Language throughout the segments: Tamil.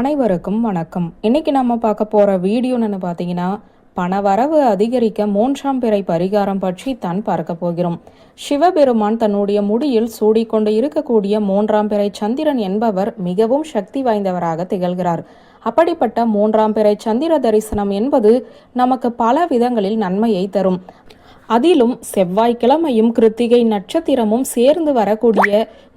அனைவருக்கும் வணக்கம். இன்னைக்கு நம்ம பார்க்க போற வீடியோன்னு பார்த்தீங்கன்னா பணவரவு அதிகரிக்க மூன்றாம் பிறை பரிகாரம் பற்றி தான் பார்க்க போகிறோம். சிவபெருமான் தன்னுடைய முடியில் சூடிக்கொண்டு இருக்கக்கூடிய மூன்றாம் பிறை சந்திரன் என்பவர் மிகவும் சக்தி வாய்ந்தவராக திகழ்கிறார். அப்படிப்பட்ட மூன்றாம் பிறை சந்திர தரிசனம் என்பது நமக்கு பல விதங்களில் நன்மையை தரும். அதிலும் செவ்வாய்க்கிழமையும் கிருத்திகை நட்சத்திரமும் சேர்ந்து வரக்கூடிய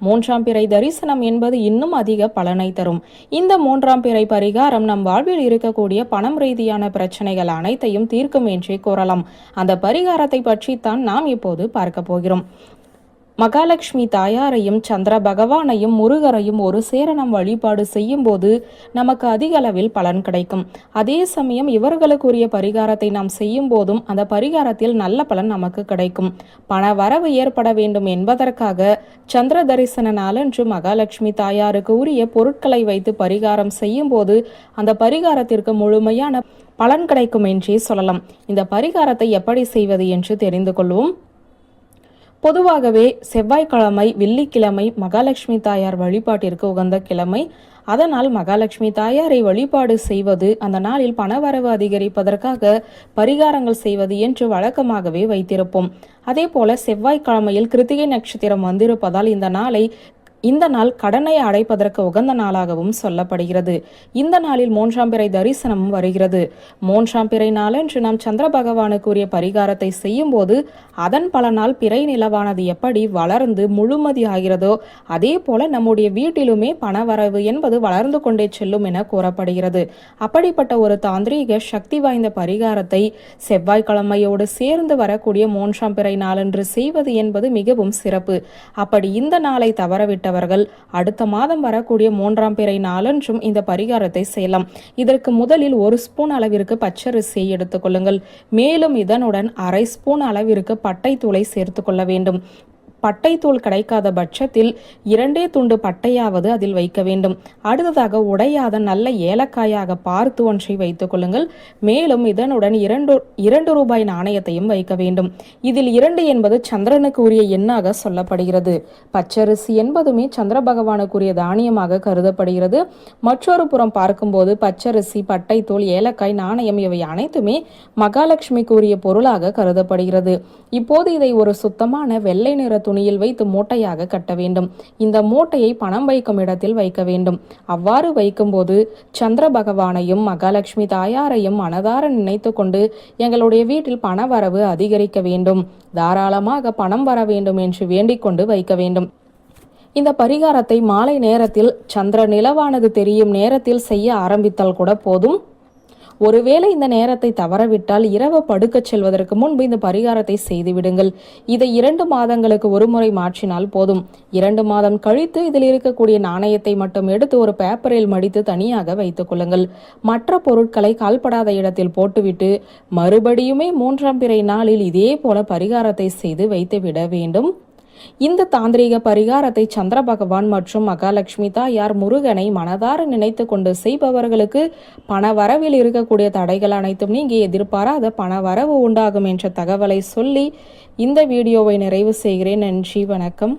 மூன்றாம் பிறை தரிசனம் என்பது இன்னும் அதிக பலனை தரும். இந்த மூன்றாம் பிறை பரிகாரம் நம் வாழ்வில் இருக்கக்கூடிய பணம் ரீதியான பிரச்சனைகள் அனைத்தையும் தீர்க்கும் என்றே கூறலாம். அந்த பரிகாரத்தை பற்றி தான் நாம் இப்போது பார்க்க போகிறோம். மகாலட்சுமி தாயாரையும் சந்திர பகவானையும் முருகரையும் ஒரு சேர நம் வழிபாடு செய்யும் போது நமக்கு அதிக அளவில் பலன் கிடைக்கும். அதே சமயம் இவர்களுக்குரிய பரிகாரத்தை நாம் செய்யும் போதும் அந்த பரிகாரத்தில் நல்ல பலன் நமக்கு கிடைக்கும். பண வரவு ஏற்பட வேண்டும் என்பதற்காக சந்திர தரிசன நாளன்று மகாலட்சுமி தாயாருக்கு உரிய பொருட்களை வைத்து பரிகாரம் செய்யும் போது அந்த பரிகாரத்திற்கு முழுமையான பலன் கிடைக்கும் என்றே சொல்லலாம். இந்த பரிகாரத்தை எப்படி செய்வது என்று தெரிந்து கொள்வோம். பொதுவாகவே செவ்வாய்க்கிழமை வெள்ளிக்கிழமை மகாலட்சுமி தாயார் வழிபாட்டிற்கு உகந்த கிழமை. அதனால் மகாலட்சுமி தாயாரை வழிபாடு செய்வது அந்த நாளில் பணவரவு அதிகரிப்பதற்காக பரிகாரங்கள் செய்வது என்று வழக்கமாகவே வைத்திருப்போம். அதே போல செவ்வாய்க்கிழமையில் கிருத்திகை நட்சத்திரம் வந்திருப்பதால் இந்த நாளை இந்த நாள் கடனை அடைப்பதற்கு உகந்த நாளாகவும் சொல்லப்படுகிறது. இந்த நாளில் மூன்றாம் பிறை தரிசனமும் வருகிறது. மூன்றாம் பிறை நாளன்று நாம் சந்திர பகவானுக்குரிய பரிகாரத்தை செய்யும் போது அதன் பலனால் பிறை நிலவானது எப்படி வளர்ந்து முழுமதி ஆகிறதோ அதே போல நம்முடைய வீட்டிலுமே பணவரவு என்பது வளர்ந்து கொண்டே செல்லும் என கூறப்படுகிறது. அப்படிப்பட்ட ஒரு தாந்திரீக சக்தி வாய்ந்த பரிகாரத்தை செவ்வாய்க்கிழமையோடு சேர்ந்து வரக்கூடிய மூன்றாம் பிறை நாளன்று செய்வது என்பது மிகவும் சிறப்பு. அப்படி இந்த நாளை தவறவிட்டவர்கள் அடுத்த மாதம் வரக்கூடிய மூன்றாம் பிறை நாளன்றும் இந்த பரிகாரத்தை செய்யலாம். இதற்கு முதலில் ஒரு ஸ்பூன் அளவிற்கு பச்சரிசியை எடுத்துக்கொள்ளுங்கள் மேலும் இதனுடன் அரை ஸ்பூன் அளவிற்கு பட்டை தூளை சேர்த்துக்கொள்ள வேண்டும். பட்டைத்தூள் கிடைக்காத பட்சத்தில் இரண்டே துண்டு பட்டையாவது அதில் வைக்க வேண்டும். அடுத்ததாக உடையாத நல்ல ஏலக்காயாக பார்த்து ஒன்றை வைத்துக் கொள்ளுங்கள். மேலும் இதனுடன் இரண்டு இரண்டு ரூபாய் நாணயத்தையும் வைக்க வேண்டும். இதில் இரண்டு என்பது சந்திரனுக்கு உரிய எண்ணாக சொல்லப்படுகிறது. பச்சரிசி என்பதுமே சந்திர பகவானுக்குரிய தானியமாக கருதப்படுகிறது. மற்றொரு புறம் பார்க்கும்போது பச்சரிசி பட்டைத்தூள் ஏலக்காய் நாணயம் இவை அனைத்துமே மகாலட்சுமிக்கு உரிய பொருளாக கருதப்படுகிறது. இப்போது இதை ஒரு சுத்தமான வெள்ளை நிற துணி துணியில் வைத்து மூட்டையாக கட்ட வேண்டும். இந்த மூட்டையை பணம் வைக்கும் இடத்தில் வைக்க வேண்டும். அவ்வாறு வைக்கும்போது சந்திர பகவானையும் மகாலட்சுமி தாயாரையும் மனதார நினைத்து கொண்டு எங்களுடைய வீட்டில் பண வரவு அதிகரிக்க வேண்டும். தாராளமாக பணம் வர வேண்டும் என்று வேண்டிக் கொண்டு வைக்க வேண்டும். இந்த பரிகாரத்தை மாலை நேரத்தில் சந்திர நிலவானது தெரியும் நேரத்தில் செய்ய ஆரம்பித்தால் கூட போதும். ஒருவேளை இந்த நேரத்தை தவறவிட்டால் இரவு படுக்கச் செல்வதற்கு முன்பு இந்த பரிகாரத்தை செய்துவிடுங்கள். இதை இரண்டு மாதங்களுக்கு ஒரு முறை மாற்றினால் போதும். இரண்டு மாதம் கழித்து இதில் இருக்கக்கூடிய நாணயத்தை மட்டும் எடுத்து ஒரு பேப்பரில் மடித்து தனியாக வைத்துக் கொள்ளுங்கள். மற்ற பொருட்களை கால்படாத இடத்தில் போட்டுவிட்டு மறுபடியுமே மூன்றாம் பிறை நாளில் இதே போல பரிகாரத்தை செய்து வைத்து விட வேண்டும். இந்த தாந்திரீக பரிகாரத்தை சந்திர பகவான் மற்றும் மகாலட்சுமி தாயார் முருகனை மனதார நினைத்து கொண்டு செய்பவர்களுக்கு பண வரவில் இருக்கக்கூடிய தடைகள் அனைத்தும் நீங்கி எதிர்பாராத பண வரவு உண்டாகும் என்ற தகவலை சொல்லி இந்த வீடியோவை நிறைவு செய்கிறேன். நன்றி வணக்கம்.